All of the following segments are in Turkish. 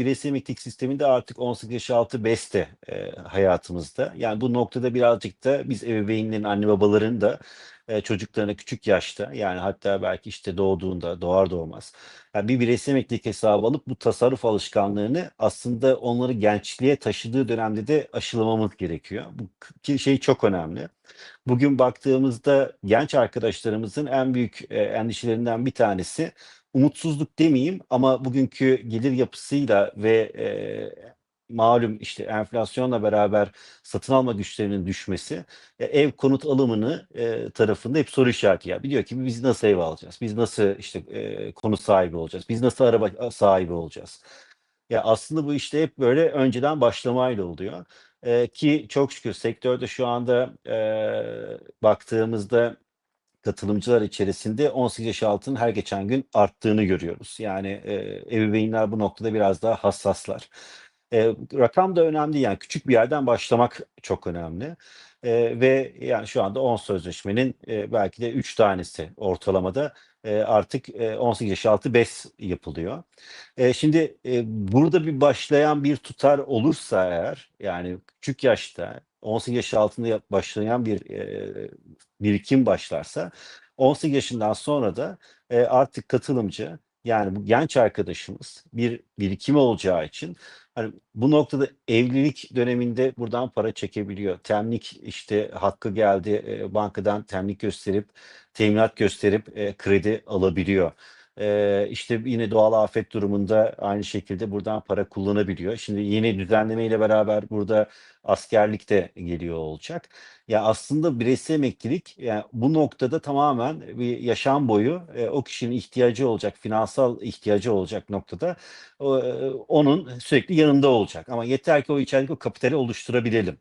bireysel emeklilik sisteminde artık 18 yaş altı BES'te e, hayatımızda. Yani bu noktada birazcık da biz ebeveynlerin, anne babaların da e, çocuklarına küçük yaşta yani hatta belki işte doğduğunda doğar doğmaz yani bir bireysel emeklilik hesabı alıp bu tasarruf alışkanlığını aslında onları gençliğe taşıdığı dönemde de aşılamamız gerekiyor. Bu şey çok önemli. Bugün baktığımızda genç arkadaşlarımızın en büyük e, endişelerinden bir tanesi umutsuzluk demeyeyim ama bugünkü gelir yapısıyla ve e, malum işte enflasyonla beraber satın alma güçlerinin düşmesi e, ev konut alımını e, tarafında hep soru işareti ya. Biliyor ki biz nasıl ev alacağız? Biz nasıl işte e, konut sahibi olacağız? Biz nasıl araba sahibi olacağız? Ya aslında bu işte hep böyle önceden başlamayla oluyor. Eee, ki çok şükür sektörde şu anda eee, baktığımızda katılımcılar içerisinde 18 yaş altının her geçen gün arttığını görüyoruz. Yani eee, ebeveynler bu noktada biraz daha hassaslar. Eee, rakam da önemli yani küçük bir yerden başlamak çok önemli. Eee, ve yani şu anda 10 sözleşmenin eee, belki de 3 tanesi ortalamada eee, artık eee, 18 yaş altı BES yapılıyor. Eee, şimdi, eee, burada bir başlayan bir tutar olursa eğer, yani küçük yaşta 18 yaş altında başlayan bir, eee, birikim başlarsa 18 yaşından sonra da, eee, artık katılımcı, yani bu genç arkadaşımız bir birikimi olacağı için, hani, bu noktada evlilik döneminde buradan para çekebiliyor. Temlik, işte, hakkı geldi, eee, bankadan temlik gösterip, teminat gösterip, eee, kredi alabiliyor. Eee, işte, yine doğal afet durumunda aynı şekilde buradan para kullanabiliyor. Şimdi yeni düzenlemeyle beraber burada askerlik de geliyor olacak. Ya, aslında bireysel emeklilik, ya, bu noktada tamamen bir yaşam boyu, eee, o kişinin ihtiyacı olacak, finansal ihtiyacı olacak noktada, eee, onun sürekli yanında olacak ama yeter ki o içerideki o kapitali oluşturabilelim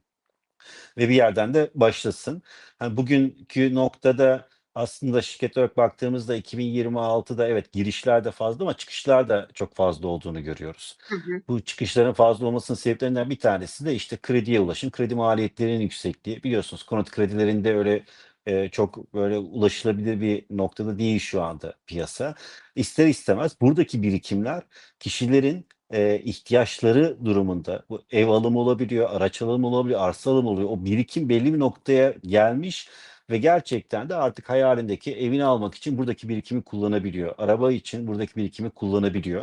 ve bir yerden de başlasın. Hani, bugünkü noktada aslında şirket olarak baktığımızda 2026'da evet girişler de fazla ama çıkışlar da çok fazla olduğunu görüyoruz. Hı hı. Bu çıkışların fazla olmasının sebeplerinden bir tanesi de işte krediye ulaşım, kredi maliyetlerinin yüksekliği. Biliyorsunuz konut kredilerinde öyle, eee, çok böyle ulaşılabilir bir noktada değil şu anda piyasa. İster istemez buradaki birikimler kişilerin, eee, ihtiyaçları durumunda bu ev alımı olabiliyor, araç alımı olabiliyor, arsa alımı oluyor. O birikim belli bir noktaya gelmiş ve gerçekten de artık hayalindeki evini almak için buradaki birikimi kullanabiliyor. Araba için buradaki birikimi kullanabiliyor.